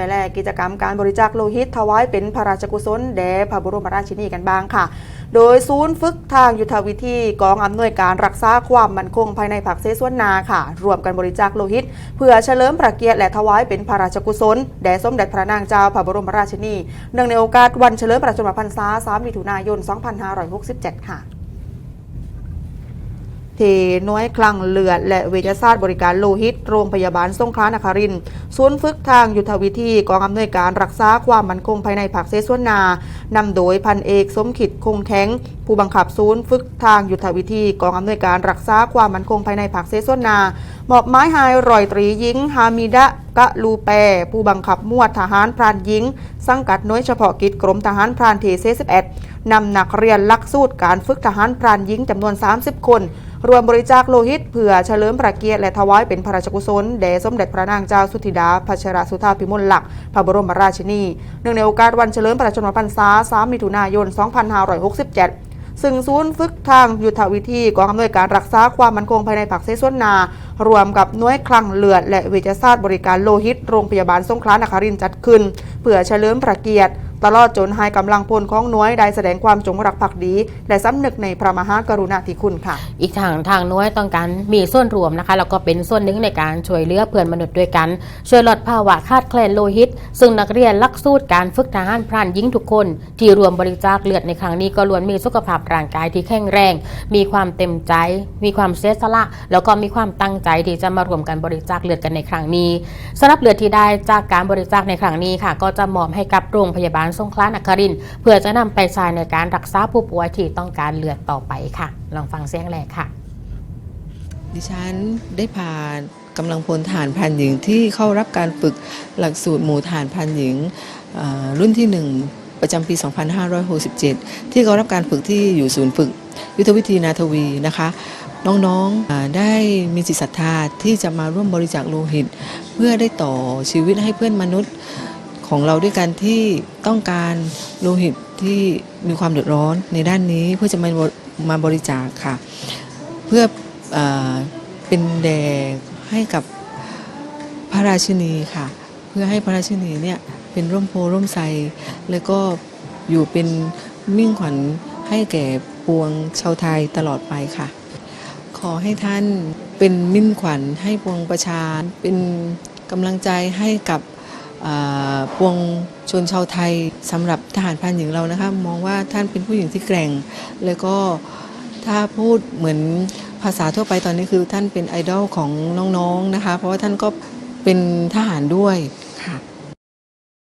และกิจกรรมการบริจาคโลหิตถวายเป็นพระราชกุศลแด่พระบรมราชินีกันบ้างค่ะ โดยศูนย์ฝึกทางยุทธวิธีกองอำนวยการรักษาความมั่นคงภายในผักเสสวนนาค่ะ รวมกันบริจาคโลหิต เพื่อเฉลิมพระเกียรติและถวายเป็นพระราชกุศลแด่สมเด็จพระนางเจ้าพระบรมราชินีเนื่องในโอกาสวันเฉลิมพระชนมพรรษา 3 มิถุนายน 2567 ค่ะ ที่หน่วยคลังเลือด และเวชศาสตร์บริการโลหิต โรงพยาบาลสงขลานครินทร์ศูนย์ฝึกทางยุทธวิธีกองอำนวยการรักษาความมั่นคงภายในผักเสสวนนานำโดยพันเอกสมขิดคงแข็งผู้บังคับศูนย์ฝึกทางยุทธวิธีกองอำนวยการรักษาความมั่นคงภายในผักเสสวนนา หมอบไม้หายรอยตรีหญิงฮามิดะกะลูแป ผู้บังคับมวดทหารพรานหญิง สังกัดน่วยเฉพาะกิจกรมทหารพรานเทเซ11นำนักเรียนลักสูตรการฝึกทหารพรานหญิงจำนวน 30 คน รวมบริจาคโลหิตเพื่อเฉลิมพระเกียรติและถวายเป็นพระราชกุศลแด่สมเด็จพระนางเจ้าสุธิดาพัชรสุธาพิมลหลัก พระบรมราชินี เนื่องในโอกาสวันเฉลิมพระชนมพรรษา 3 มิถุนายน 2567ซึ่งศูนย์ฝึกทางยุทธวิธีกองอำนวยการรักษาความมั่นคงภายในผักเสสวนนา รวมกับน่วยคลังเลือด และเวชศาสตร์บริการโลหิต โรงพยาบาลสงขลานครินทร์จัดขึ้น เพื่อเฉลิมพระเกียรติ ตลอดจนให้กำลังพลของน่วยได้แสดงความจงรักภักดีและสำนึกในพระมหากรุณาธิคุณค่ะ อีกทางทางหน้วยต้องการมีส่วนรวมนะคะแล้วก็เป็นส่วนหนึ่งในการช่วยเหลือเพื่อนมนุษย์ด้วยกัน ช่วยลดภาวะขาดแคลนโลหิต ซึ่งนักเรียนลักสูตรการฝึกทหารพรานหญิงทุกคน ที่รวมบริจาคเลือดในครั้งนี้ก็ล้วนมีสุขภาพร่างกายที่แข็งแรง มีความเต็มใจ มีความเสียสละ แล้วก็มีความตั้งใจที่จะมารวมกันบริจาคเลือดกันในครั้งนี้สำหรับเลือดที่ได้จากการบริจาคในครั้งนี้ค่ะ ก็จะมอบให้กับโรงพยาบาลสงขลานครินเพื่อจะนำไปใช้ในการรักษาผู้ป่วยที่ต้องการเลือดต่อไปค่ะ ลองฟังเสียงแรกค่ะ ดิฉันได้ผ่านกำลังพลฐานพันหญิงที่เข้ารับการฝึกหลักสูตรหมู่ฐานพันหญิงรุ่นที่ 1 ประจำปี 2567 ที่เขารับการฝึกที่อยู่ศูนย์ฝึก ยุทธวิธีนาทวีนะคะน้องๆ ได้มีจิตศรัทธาที่จะมาร่วมบริจาคโลหิต เพื่อได้ต่อชีวิตให้เพื่อนมนุษย์ ของเราด้วยกันที่ต้องการโลหิตที่มีความเดือดร้อนในด้านนี้เพื่อจะมามาบริจาคค่ะ เพื่อเอเป็นแด่ให้กับพระราชินีค่ะ เพื่อให้พระราชินีเนี่ยเป็นร่มโพร่มไทรแล้วก็อยู่เป็นมิ่งขวัญให้แก่ปวงชาวไทยตลอดไปค่ะ ขอให้ท่านเป็นมิ่งขวัญให้ปวงประชาเป็นกำลังใจให้กับ ปวงชนชาวไทยสำหรับทหารพรานหญิงเรานะคะมองว่าท่านเป็นผู้หญิงที่แกร่ง แล้วก็ถ้าพูดเหมือนภาษาทั่วไปตอนนี้คือท่านเป็นไอดอลของน้องๆนะคะ เพราะว่าท่านก็เป็นทหารด้วย